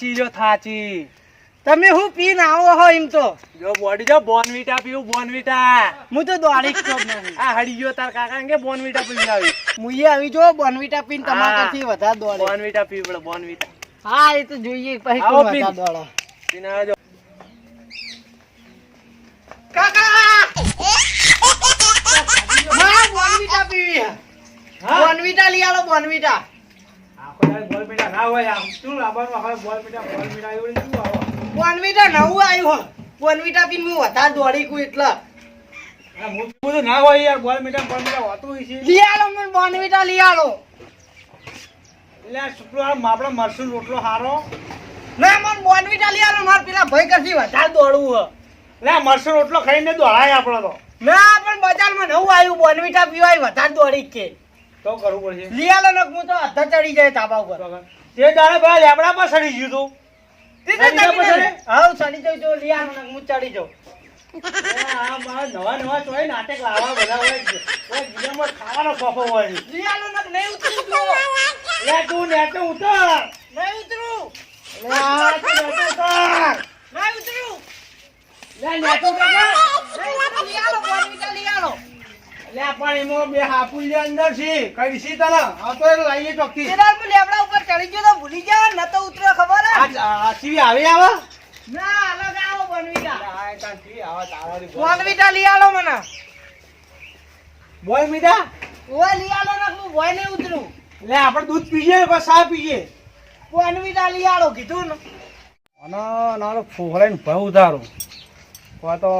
થાચી જો થાચી. તમે હું પીન આવો હો એમ તો. જો બોડી જો બોનવીટા પીવું બોનવીટા હું તો દોડી જ આ હડી ગયો તાર કાકા કે બોનવીટા પીવી આવી. મુઈએ આવી જો બોનવીટા પીને તમારા હા. કરતી વધારે દોડે. બોનવીટા પીવી પડે બોનવીટા હા એ તો જોઈએ પછી આવો પીને. દોડે. પીને આવજો કાકા! મારે બોનવીટા પીવી હા? બોનવીટા લઈ આવો બોનવીટા આખો દાડો બોનવીટા ના હોય આમ. શું લાવવાનું હવે? બોનવીટા બોનવીટા એવું શું આવો? બોનવીટા નવું આવ્યું હો. બોનવીટા પીને હું વધારે દોડી કું એટલા. ના હોય યાર. બોલ મીઠા હોતું હોય છે. લઈ આલો મને બોનવીટા લઈ આલો એટલે આ આપણે મરસું રોટલો હારો. ના મને બોનવીટા લઈ આલો મારે પેલા ભાઈ કરતી વધારે દોડવું હે. આ મરસું રોટલો ખાઈને દોડાય આપણો તો. ના પણ બજારમાં નવું આવ્યું. બોનવીટા પીવાય વધારે દોડી કે. તો કરવું પડશે. લઈ આલો ને હું તો અધા ચડી જાય તાબા ઉપર. તે દાડે ભાઈ લેબડા પર સડી ગયું તું. તે ચડી ચડી જાય. હાવ ચડી? જાઉં જો લઈ હું ચડી જાઉં. નવા નવા ચોય નાટક લાવવા બધા હોય જીવનમાં ખાવાનો ખોખો હોય છે. લઈ નહીં ઉતરું તો. લે તું નેટે ઉતર. નહીં ઉતરું લે આ તું ઉતર. નહીં ઉતરું લે નેટે ઉતર. નહીં ઉતરું. લઈ આલો બોનવીટા લઈ આલો લે પણ એમાં બે હાપુલી અંદર છે. કઈ સી તને આ તો એ લાવીએ ચોખ્ખી. તેદાર પર લેબડા ઉપર ચડી ગયો તો ભૂલી જા ન તો ઉતરો ખબર હે આ આ સીવી આવે આવે. ના અલગ આવો બનવીટા. બોનવીટા લઈ આલો મને. બોય મીઠા ઓય લઈ આલો ને હું બોય ને ઉતરું. લે આપણે દૂધ પીએ કે સા પીએ. બનવીટા લઈ આલો કીધું ને. અને નાનો ફોહરાઈને ભાવ ઉતારો. કો તો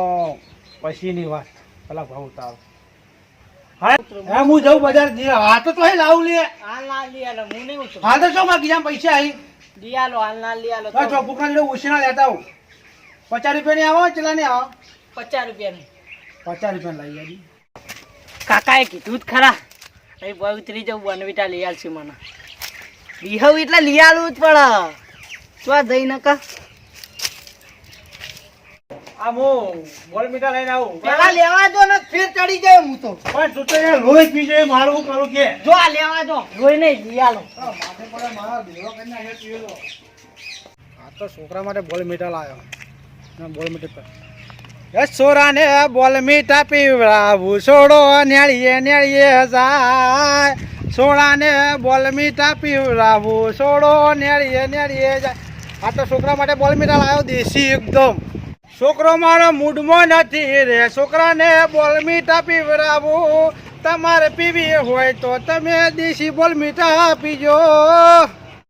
પછીની વાત. પેલા ભાવ ઉતારો. હા હા હું જઉં બજાર વાત તો તોય લાવું લે. હા લા લઈ આલો હું નહીં ઉતરું. હા તો શું માં બીજા પૈસા આવી લઈ હાલના આલો તો. ચોપુકા જોડે ઉછીના લેતા આવું. પચાસ રૂપિયાની આવો ચલા ને આવો. પચાસ રૂપિયાની પચાસ રૂપિયા લઈ આવી કાકાએ કીધું જ ખરા. અહીં બોય ઉતરી જાઉં બોનવીટા લઈ આલશે મને. વિહવ એટલે લઈ આલવું જ પડે. તો જઈ નકા. આ હું બોલ મીઠા લઈને આવું. પેલા લેવા દો ને ચડી જાય હું તો. પણ તું તો યાર લોહી પી જાય મારું કરું કે? જો આ લેવા દો. લોહી નહીં આલો માથે પડે મારા ભેગો કરીને અહીંયા પીએલો. આ તો છોકરા માટે બોલ મીઠા લાવ્યો ના બોલ મીઠા પર છોરાને બોલ મીઠા પીવડાવું છોડો નેળીએ નેળીએ જાય. છોડાને બોલ મીઠા પીવડાવું છોડો નેળીએ નેળીએ જાય. આ તો છોકરા માટે બોલ મીઠા લાવ્યો દેશી એકદમ. છોકરો મારો મૂડમાં નથી રે. છોકરાને બોલ મીઠા પીવડાવું તમારે પીવી હોય તો તમે દેશી બોલ મીઠા પીજો.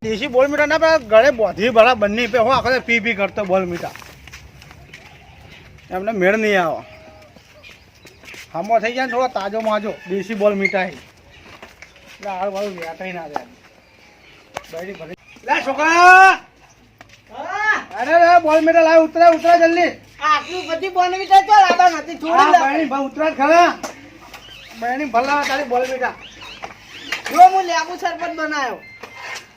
દેશી બોલ મીઠા ના પેલા ગળે બોધી ભરા બંને પે. હું આખો પી પી કરતો બોલ મીઠા. એમને મેળ નહીં આવે. હામો થઈ જાય થોડો તાજો માજો. દેશી બોલ મીઠાઈ એટલે હાલ વાળું વ્યાટાઈ ના જાય છોકરા! અરે બોલ મીઠા લાવ ઉતરા ઉતરા જલ્દી. આટલું બધી બોનવીટા તો લાબા નથી છોડી દે. બહેણી ભાઈ ઉતરા ખરા. બહેણી ભલા તારી બોલ મીઠા જો હું લેબુ શરબત બનાવ્યો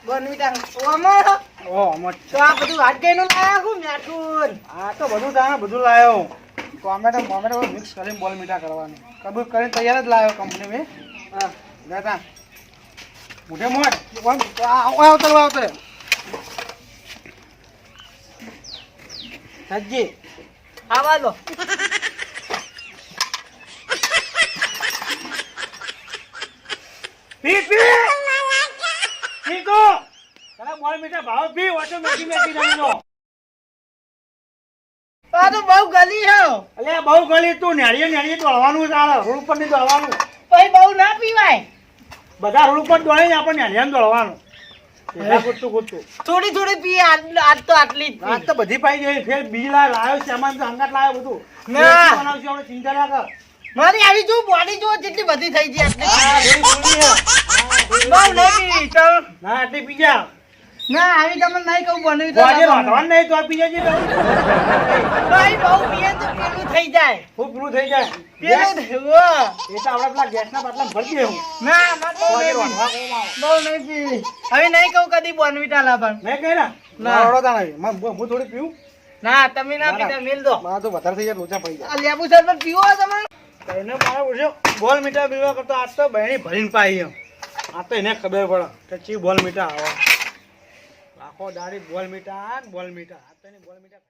બોનવીટા ઓમાં ઓ મત તો આ બધું હાથનું લાયા હું મેઠું આ તો બધું તાણે બધું લાયો. ટોમેટો ટોમેટો મિક્સ કરીને બોલ મીઠા કરવાનું. કબૂલ કરીને તૈયાર જ લાવ્યો કંપની મેં. હા. દાદા મોઢે મોટ આમ, આ- આ આવતો આવતો. હજી. આવા દો. પી તારા મીઠા ભાવ પી ઓટો મેકી મેકી આ તો બહુ ગલી છે અલે બહુ ગલી તું નેળીએ નેળીએ દોડવાનું ચાલે રોડ ઉપરની દોડવાનું પછી બહુ ના પીવાય. બધા રોડ ઉપર દોડીને આપણે નેળીએ દોડવાનું. થોડી થોડી પી આજ આજ તો આટલી જ રાત તો બધી પાઈ ગઈ ફેર બી લાવ લાવ્યો સામાન તો હંગાત લાવ્યો બધું. ના. બનાવશું આપણે ચિંતા ના કર મારી આવી જો બોડી જો જેટલી બધી થઈ ગઈ આટલી. પીવી ના આટલી પી જા. ના આવી તમને નહીં કહું બનવી તો આજે ના નહીં તો આપી જજે. ભાઈ બહુ પીએ તો પેલું થઈ જાય. ખૂબ પૂરું થઈ જાય. પેલું ગેસ- એ તો આપણે પેલા ગેસના બાટલા ભરતી હું ના મારે બહુ આજે નહીં. પીવી. બહુ પીવી. હવે નહીં કહું કદી બોનવીટા લાવવાનું મેં કહી ના. ના. તા નહીં હું થોડી પીવું? ના તમે ના પીતા. મેલ દો. મારા તો વધારે થઈ જાય લોચા પડી જાય. આ લેબુ શરબત પીવો હોય તમારે એને મારા પૂછ્યો બોલ મીઠા પીવા કરતો આજ તો બહેણી ભરીને પાઈ આ તો એને ખબર પડે કે ચી બોલ મીઠા આવે. આખો દાડી બોલ મીઠા બોલ મીઠા. આ તો એની બોલ મીટા